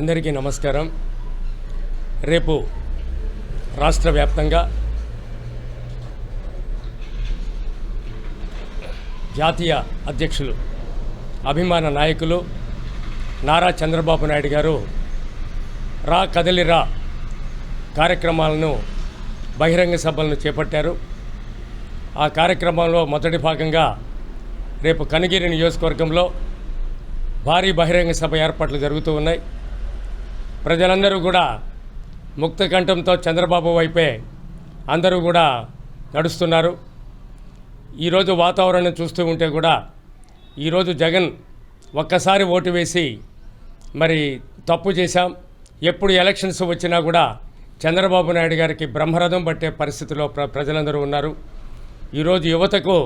అందరికీ నమస్కారం. రేపు రాష్ట్ర వ్యాప్తంగా జాతీయ అధ్యక్షులు అభిమాన నాయకులు నారా చంద్రబాబు నాయుడు గారు రా కదలిరా కార్యక్రమాలను బహిరంగ సభలను చేపట్టారు. ఆ కార్యక్రమంలో మొదటి భాగంగా రేపు కనిగిరి నియోజకవర్గంలో భారీ బహిరంగ సభ ఏర్పాట్లు జరుగుతూ ఉన్నాయి. ప్రజలందరూ కూడా ముక్త కంఠంతో చంద్రబాబు వైపే అందరూ కూడా నడుస్తున్నారు. ఈరోజు వాతావరణం చూస్తూ ఉంటే కూడా ఈరోజు జగన్ ఒక్కసారి ఓటు వేసి మరి తప్పు చేశాం. ఎప్పుడు ఎలక్షన్స్ వచ్చినా కూడా చంద్రబాబు నాయుడు గారికి బ్రహ్మరథం పట్టే పరిస్థితిలో ప్ర ప్రజలందరూ ఉన్నారు. ఈరోజు యువతకు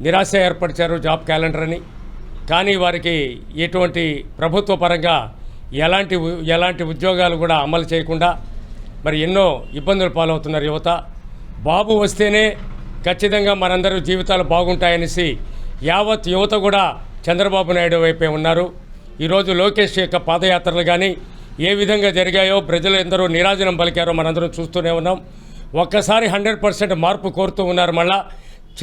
నిరాశ ఏర్పరిచారు జాబ్ క్యాలెండర్ అని. కానీ వారికి ఎటువంటి ప్రభుత్వ పరంగా ఎలాంటి ఉ- ఎలాంటి ఉద్యోగాలు కూడా అమలు చేయకుండా మరి ఎన్నో ఇబ్బందులు పాలవుతున్నారు యువత. బాబు వస్తేనే ఖచ్చితంగా మనందరూ జీవితాలు బాగుంటాయనేసి యావత్ యువత కూడా చంద్రబాబు నాయుడు వైపే ఉన్నారు. ఈరోజు లోకేష్ యొక్క పాదయాత్రలు కానీ ఏ విధంగా జరిగాయో ప్రజలు ఎందరో నిరాజనం పలికారో మనందరం చూస్తూనే ఉన్నాం. ఒక్కసారి హండ్రెడ్ పర్సెంట్ మార్పు కోరుతూ ఉన్నారు మళ్ళా.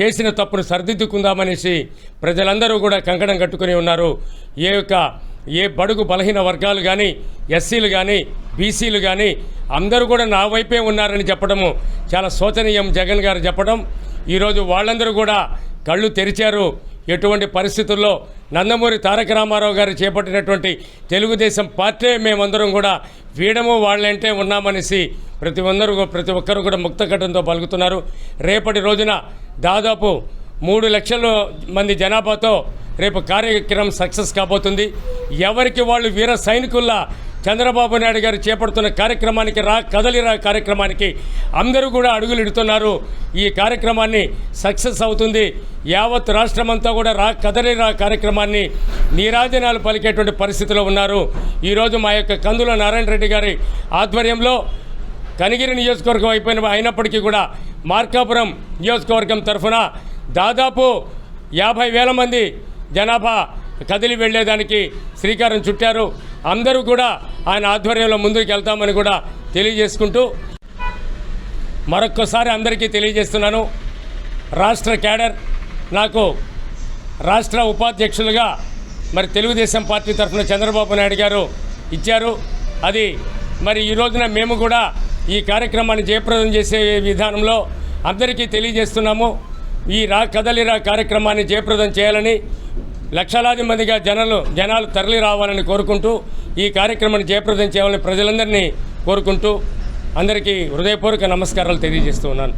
చేసిన తప్పును సరిదిద్దుకుందామనేసి ప్రజలందరూ కూడా కంకణం కట్టుకుని ఉన్నారు. ఏ యొక్క ఏ బడుగు బలహీన వర్గాలు కానీ ఎస్సీలు కానీ బీసీలు కానీ అందరూ కూడా నా వైపే ఉన్నారని చెప్పడము చాలా శోచనీయం జగన్ గారు చెప్పడం. ఈరోజు వాళ్ళందరూ కూడా కళ్ళు తెరిచారు. ఎటువంటి పరిస్థితుల్లో నందమూరి తారక రామారావు గారు చేపట్టినటువంటి తెలుగుదేశం పార్టీ మేమందరం కూడా వీడము వాళ్ళంటే ఉన్నామనేసి ప్రతి అందరూ ప్రతి ఒక్కరు కూడా ముక్తకటంతో పలుకుతున్నారు. రేపటి రోజున దాదాపు మూడు లక్షల మంది జనాభాతో రేపు కార్యక్రమం సక్సెస్ కాబోతుంది. ఎవరికి వాళ్ళు వీర సైనికుల్లా చంద్రబాబు నాయుడు గారు చేపడుతున్న కార్యక్రమానికి రా కదలిరా కార్యక్రమానికి అందరూ కూడా అడుగులు ఇడుతున్నారు ఈ కార్యక్రమాన్ని సక్సెస్ అవుతుంది. యావత్ రాష్ట్రమంతా కూడా రా కదలిరా కార్యక్రమాన్ని నీరాజనాలు పలికేటువంటి పరిస్థితిలో ఉన్నారు. ఈరోజు మా యొక్క కందుల నారాయణ రెడ్డి గారి ఆధ్వర్యంలో కనిగిరి నియోజకవర్గం అయిపోయిన అయినప్పటికీ కూడా మార్కాపురం నియోజకవర్గం తరఫున దాదాపు యాభై వేల మంది జనాభా కదిలి వెళ్ళేదానికి శ్రీకారం చుట్టారు. అందరూ కూడా ఆయన ఆధ్వర్యంలో ముందుకు వెళ్తామని కూడా తెలియజేసుకుంటూ మరొక్కసారి అందరికీ తెలియజేస్తున్నాను. రాష్ట్ర క్యాడర్ నాకు రాష్ట్ర ఉపాధ్యక్షులుగా మరి తెలుగుదేశం పార్టీ తరఫున చంద్రబాబు నాయుడు గారు ఇచ్చారు. అది మరి ఈ రోజున మేము కూడా ఈ కార్యక్రమాన్ని జయప్రదం చేసే విధానంలో అందరికీ తెలియజేస్తున్నాము. ఈ రా కదలిరా కార్యక్రమాన్ని జయప్రదం చేయాలని లక్షలాది మందిగా జనాలు జనాలు తరలి రావాలని కోరుకుంటూ ఈ కార్యక్రమాన్ని జయప్రదం చేయాలని ప్రజలందరినీ కోరుకుంటూ అందరికీ హృదయపూర్వక నమస్కారాలు తెలియజేస్తూ ఉన్నాను.